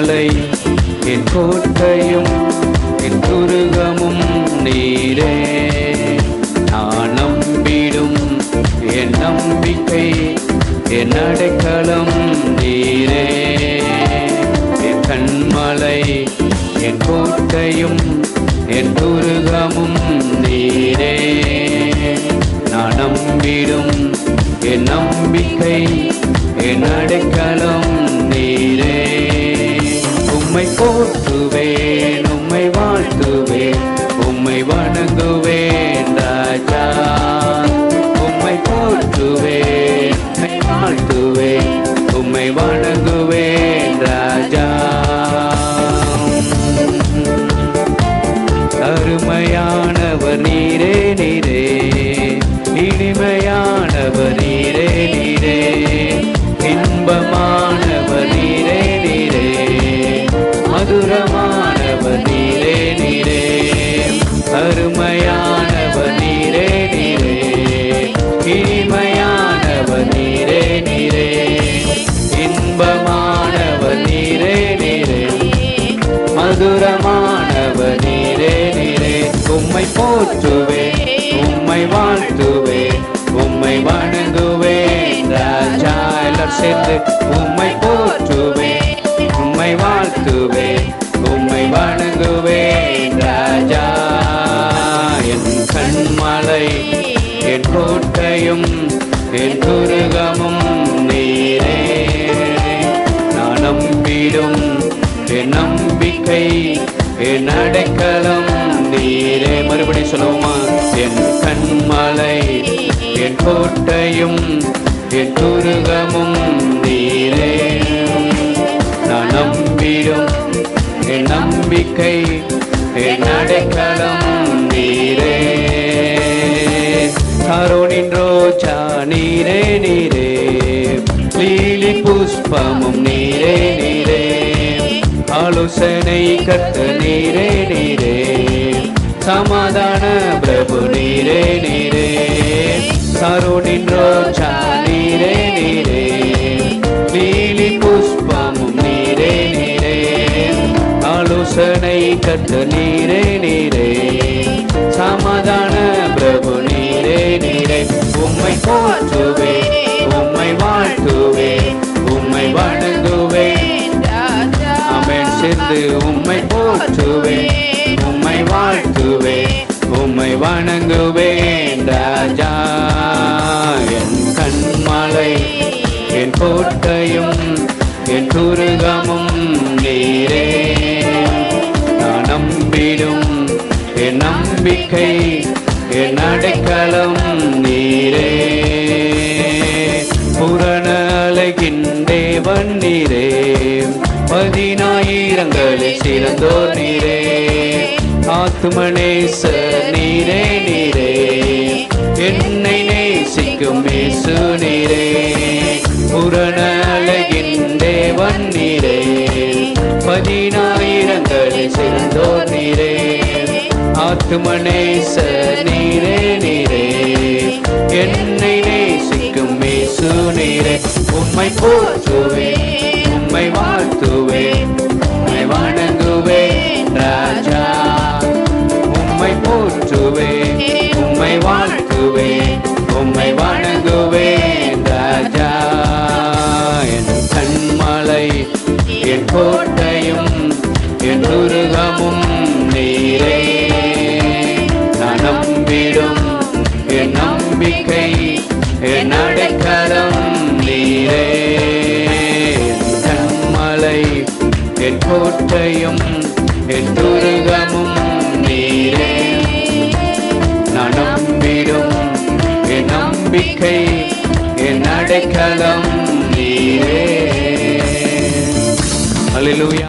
மலை என் கோட்டையும் என் துருகமும் நீரே. நான் நம்பிடும் என் நம்பிக்கை என் அடைக்கலம் நீரே. என் கண்மலை என் கோட்டையும் என் துருகமும் நீரே. நான் நம்பிடும் என் நம்பிக்கை என் அடைக்கலம் நீரே. உம்மை போற்றுவேன் உம்மை வாழ்த்துவேன் உம்மை வணங்க உம்மை போற்றுவே உம்மை வாழ்த்துவே உம்மை வணங்குவே. ராஜா எல்லாரும் சேர்ந்து உம்மை போற்றுவே உம்மை வாழ்த்துவே உம்மை வணங்குவே. ராஜா என் கண்மலை என் கோட்டையும் என் துருகமும் நீரே. நான் நம்பிடும் என் நம்பிக்கை என் அடைக்கலம் நீரே மறுபடி சொல்லுவோமா? என் கண்மலை என் கோட்டையும் என் துருகமும் நீரே. நான் நம்பிடும் என் நம்பிக்கை என் அடைக்கலம் நீரே. சாரோனின் ரோஜா நீரே நீரே. லீலி புஷ்பமும் நீரே நீரே. ஆலோசனை கத்த நீரே நீரே. சமாதான பிரபு நீரே நீரே. கரோனின் ரோஜா நீரே நீரே. லீலி புஷ்பமும் நீரே நீரே. ஆலோசனை கட்ட நீரே நீரே. சமாதான பிரபு நீரே நீரே. உம்மை போற்றுவே உம்மை வாழ்த்துவே உம்மை வணங்குவேன் அமேன். சேர்ந்து உம்மை போற்றுவேன் வணங்குவேன் ராஜா. என் கண்மலை என் கோட்டையும் என் துருகமும் நீரே. நான் நம்பிடும் என் நம்பிக்கை என் அடைக்கலம் நீரே. புறநலகின் தேவன் நீரே. பதினாயிரங்களில் சிறந்தோர் நீரே. ஆத்துமனேச நீரே நீரே. என்னை நேசிக்கும் இயேசு நீரே. புரண தேவன் நீரே. பதினாயிரங்களை சிறந்தோர் நீரே. ஆத்துமனேச நீரே நீரே. என்னை நேசிக்கும் இயேசு நீரே. உம்மை போற்றுவேன். நம்பிக்கை என் அடைக்கலம் நீரே. மலை என் கோட்டையும் என் துருகமும் நீரே. நான் நம்பிடும் என் நம்பிக்கை என் அடைக்கலம் நீரே. அலிலுயா